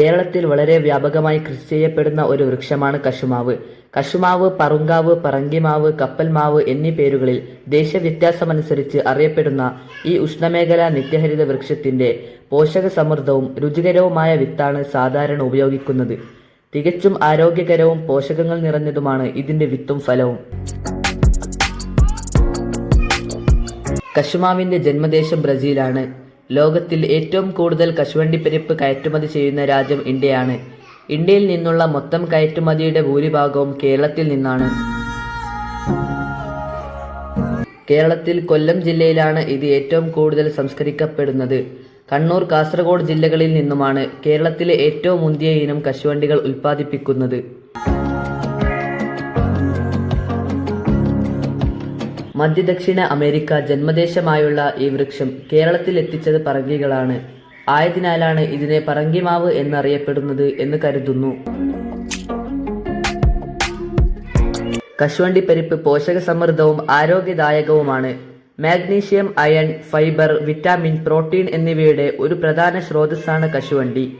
കേരളത്തിൽ വളരെ വ്യാപകമായി കൃഷി ചെയ്യപ്പെടുന്ന ഒരു വൃക്ഷമാണ് കശുമാവ്. കശുമാവ് പറുങ്കാവ് പറങ്കിമാവ് കപ്പൽമാവ് എന്നീ പേരുകളിൽ ദേശവ്യത്യാസമനുസരിച്ച് അറിയപ്പെടുന്ന ഈ ഉഷ്ണമേഖലാ നിത്യഹരിത വൃക്ഷത്തിന്റെ പോഷക സമൃദ്ധവും രുചികരവുമായ വിത്താണ് സാധാരണ ഉപയോഗിക്കുന്നത്. തികച്ചും ആരോഗ്യകരവും പോഷകങ്ങൾ നിറഞ്ഞതുമാണ് ഇതിന്റെ വിത്തും ഫലവും. കശുമാവിന്റെ ജന്മദേശം ബ്രസീലാണ്. ലോകത്തിൽ ഏറ്റവും കൂടുതൽ കശുവണ്ടിപ്പരിപ്പ് കയറ്റുമതി ചെയ്യുന്ന രാജ്യം ഇന്ത്യയാണ്. ഇന്ത്യയിൽ നിന്നുള്ള മൊത്തം കയറ്റുമതിയുടെ ഭൂരിഭാഗവും കേരളത്തിൽ നിന്നാണ്. കേരളത്തിൽ കൊല്ലം ജില്ലയിലാണ് ഇത് ഏറ്റവും കൂടുതൽ സംസ്കരിക്കപ്പെടുന്നത്. കണ്ണൂർ കാസർഗോഡ് ജില്ലകളിൽ നിന്നുമാണ് കേരളത്തിലെ ഏറ്റവും മുന്തിയ ഇനം കശുവണ്ടികൾ ഉൽപ്പാദിപ്പിക്കുന്നത്. മധ്യദക്ഷിണ അമേരിക്ക ജന്മദേശമായുള്ള ഈ വൃക്ഷം കേരളത്തിൽ എത്തിച്ചത് പറങ്കികളാണ്. ആയതിനാലാണ് ഇതിനെ പറങ്കിമാവ് എന്നറിയപ്പെടുന്നത് എന്ന് കരുതുന്നു. കശുവണ്ടിപ്പരിപ്പ് പോഷകസമൃദ്ധവും ആരോഗ്യദായകവുമാണ്. Magnesium iron fibre vitamin protein എന്നിവയുടെ ഒരു പ്രധാന സ്രോതസ്സാണ് കശുവണ്ടി.